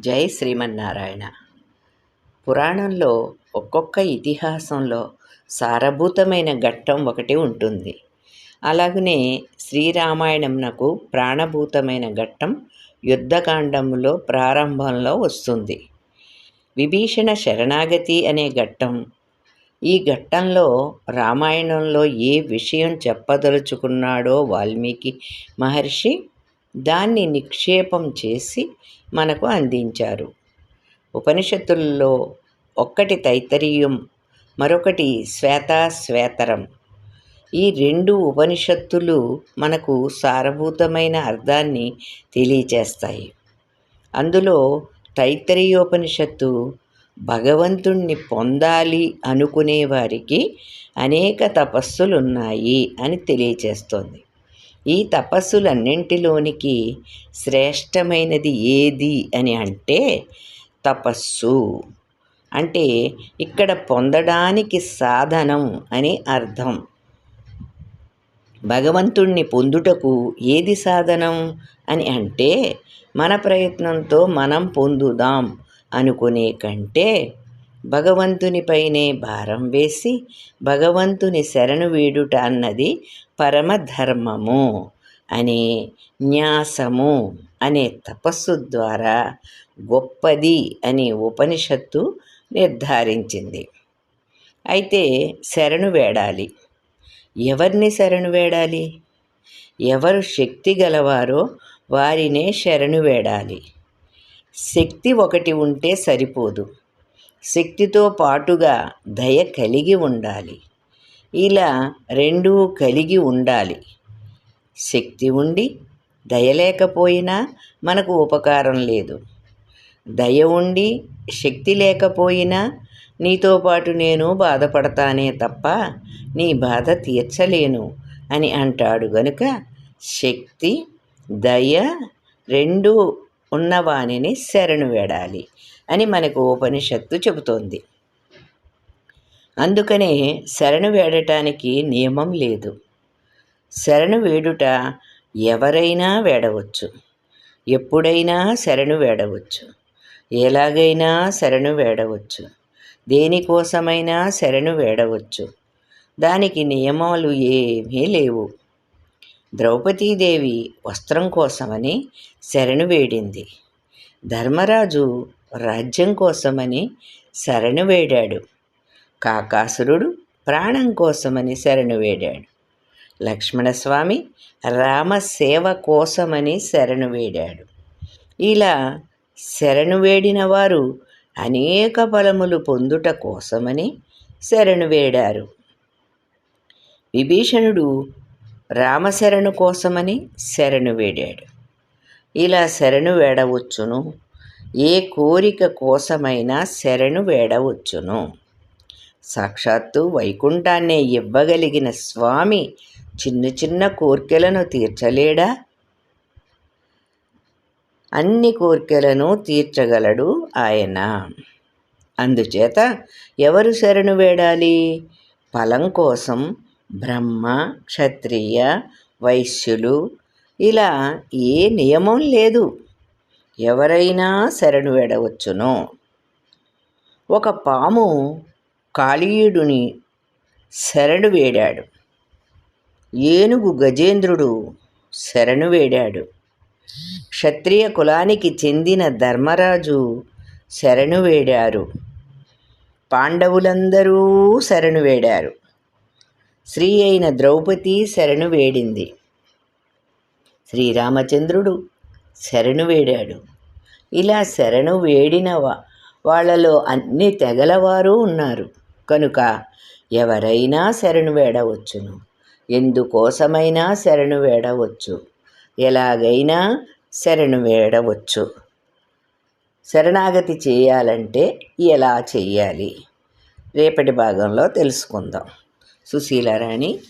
జై శ్రీమన్నారాయణ. పురాణంలో ఒక్కొక్క ఇతిహాసంలో సారభూతమైన ఘట్టం ఒకటి ఉంటుంది. అలాగనే శ్రీరామాయణంనకు ప్రాణభూతమైన ఘట్టం యుద్ధకాండంలో ప్రారంభంలో వస్తుంది. విభీషణ శరణాగతి అనే ఘట్టం. ఈ ఘట్టంలో రామాయణంలో ఏ విషయం చెప్పదలుచుకున్నాడో వాల్మీకి మహర్షి దాన్ని నిక్షేపం చేసి మనకు అందించారు. ఉపనిషత్తుల్లో ఒక్కటి తైతరీయం మరొకటి శ్వేతాశ్వేతరం. ఈ రెండు ఉపనిషత్తులు మనకు సారభూతమైన అర్థాన్ని తెలియచేస్తాయి. అందులో తైత్తరీయోపనిషత్తు భగవంతుణ్ణి పొందాలి అనుకునే వారికి అనేక తపస్సులున్నాయి అని తెలియచేస్తోంది. ఈ తపస్సులన్నింటిలోనికి శ్రేష్టమైనది ఏది అని అంటే తపస్సు. అంటే ఇక్కడ పొందడానికి సాధనం అని అర్థం. భగవంతుణ్ణి పొందుటకు ఏది సాధనం అని అంటే మన ప్రయత్నంతో మనం పొందుదాం అనుకునే కంటే భగవంతునిపైనే భారం వేసి భగవంతుని శరణు వీడుట అన్నది పరమధర్మము అనే న్యాసము అనే తపస్సు ద్వారా గొప్పది అని ఉపనిషత్తు నిర్ధారించింది. అయితే శరణు వేడాలి. ఎవరిని శరణు వేడాలి? ఎవరు శక్తి గలవారో వారినే శరణు వేడాలి. శక్తి ఒకటి ఉంటే సరిపోదు. శక్తితో పాటుగా దయ కలిగి ఉండాలి. ఇలా రెండూ కలిగి ఉండాలి. శక్తి ఉండి దయ లేకపోయినా మనకు ఉపకారం లేదు. దయ ఉండి శక్తి లేకపోయినా నీతో పాటు నేను బాధపడతానే తప్ప నీ బాధ తీర్చలేను అని అంటాడు గనుక శక్తి దయ రెండు ఉన్నవాణిని శరణు వేడాలి. అని మనకు ఉపనిషత్తు చెబుతోంది. అందుకనే శరణు వేడటానికి నియమం లేదు. శరణు వేడుట ఎవరైనా వేడవచ్చు. ఎప్పుడైనా శరణు వేడవచ్చు. ఎలాగైనా శరణు వేడవచ్చు. దేనికోసమైనా శరణు వేడవచ్చు. దానికి నియమాలు ఏమీ లేవు. ద్రౌపదీదేవి వస్త్రం కోసమని శరణు వేడింది. ధర్మరాజు రాజ్యం కోసమని శరణు వేడాడు. కాకాసురుడు ప్రాణం కోసమని శరణు వేడాడు. లక్ష్మణస్వామి రామసేవ కోసమని శరణు వేడాడు. ఇలా శరణు వేడిన వారు అనేక ఫలములు పొందుట కోసమని శరణు వేడారు. విభీషణుడు రామశరణు కోసమని శరణు వేడాడు. ఇలా శరణు వేడవచ్చును. ఏ కోరిక కోసమైనా శరణు వేడవచ్చును. సాక్షాత్తు వైకుంఠాన్నే ఇవ్వగలిగిన స్వామి చిన్న చిన్న కోరికలను తీర్చలేడా? అన్ని కోరికలను తీర్చగలడు ఆయన. అందుచేత ఎవరు శరణు వేడాలి? ఫలం కోసం బ్రహ్మ క్షత్రియ వైశ్యులు. ఇలా ఏ నియమం లేదు. ఎవరైనా శరణు వేడవచ్చును. ఒక పాము కాళీయుడిని శరణు వేడాడు. ఏనుగు గజేంద్రుడు శరణు వేడాడు. క్షత్రియ కులానికి చెందిన ధర్మరాజు శరణు వేడారు. పాండవులందరూ శరణు వేడారు. స్త్రీ అయిన ద్రౌపది శరణు వేడింది. శ్రీరామచంద్రుడు శరణు వేడాడు. ఇలా శరణు వేడిన వాళ్ళలో అన్ని తెగలవారు ఉన్నారు. కనుక ఎవరైనా శరణు వేడవచ్చును. ఎందుకోసమైనా శరణు వేడవచ్చు? ఎలాగైనా శరణు వేడవచ్చు. శరణాగతి చేయాలంటే ఎలా చేయాలి? రేపటి భాగంలో తెలుసుకుందాం. సుశీలారాణి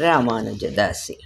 రామానుజదాసి.